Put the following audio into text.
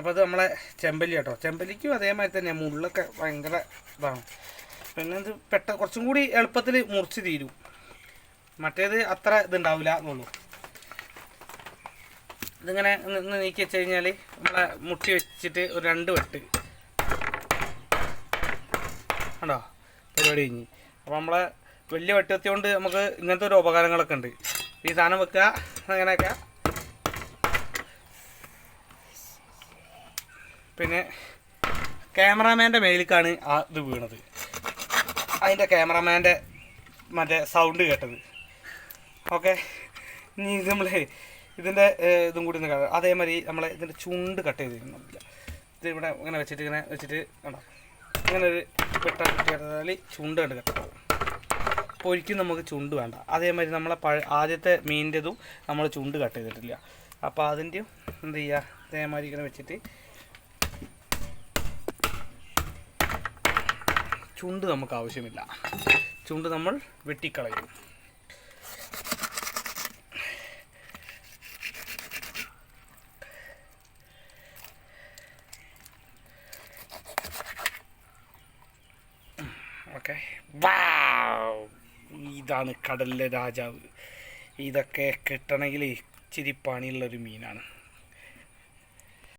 അപ്പോൾ അത് നമ്മളെ ചെമ്പല്ലി കേട്ടോ. ചെമ്പല്ലിക്കും അതേമാതിരി തന്നെ മുള്ളൊക്കെ ഭയങ്കര ഇതാണ്. പിന്നെ ഇത് പെട്ട കുറച്ചും കൂടി എളുപ്പത്തിൽ മുറിച്ച് തീരും. മറ്റേത് അത്ര ഇതുണ്ടാവില്ല എന്നുള്ളൂ. ഇതിങ്ങനെ നീക്കി വെച്ച് കഴിഞ്ഞാൽ നമ്മളെ മുട്ടി വെച്ചിട്ട് ഒരു രണ്ട് വെട്ട്. കണ്ടോ? പരിപാടി കഴിഞ്ഞ്. അപ്പോൾ നമ്മളെ വലിയ വെട്ടത്തി കൊണ്ട് നമുക്ക് ഇങ്ങനത്തെ ഒരു ഉപകാരങ്ങളൊക്കെ ഉണ്ട്. ഈ സാധനം വെക്കുക അങ്ങനെയൊക്കെ. പിന്നെ ക്യാമറാമാന്റെ മേലിക്കാണ് ആ ഇത് വീണത്. അതിന്റെ ക്യാമറാമാന്റെ മറ്റേ സൗണ്ട് കേട്ടത്. ഓക്കെ ഇനി ഇത് നമ്മൾ ഇതിന്റെ ഇതും കൂടി ഒന്ന് അതേമാതിരി നമ്മളെ ഇതിന്റെ ചുണ്ട് കട്ട് ചെയ്തിരുന്നില്ല ഇത് ഇവിടെ ഇങ്ങനെ വെച്ചിട്ട് ഇങ്ങനെ വെച്ചിട്ട് കണ്ടോ? ഇങ്ങനെ ഒരു വെട്ട കെട്ടിയാൽ ചുണ്ട് കണ്ട് കട്ട് അപ്പോൾ ഒരിക്കലും നമുക്ക് ചുണ്ട് വേണ്ട. അതേമാതിരി നമ്മളെ പഴ ആദ്യത്തെ മീനിന്റെതും നമ്മൾ ചുണ്ട് കട്ട് ചെയ്തിട്ടില്ല. അപ്പോൾ അതിന്റെയും എന്ത് ചെയ്യുക അതേമാതിരി ഇങ്ങനെ വെച്ചിട്ട് ചുണ്ട് നമുക്ക് ആവശ്യമില്ല. ചുണ്ട് നമ്മൾ വെട്ടിക്കളയും. ഓക്കെ. ഇതാണ് കടലിലെ രാജാവ്. ഇതൊക്കെ കിട്ടണമെങ്കിൽ ഇച്ചിരി പണിയുള്ളൊരു മീനാണ്.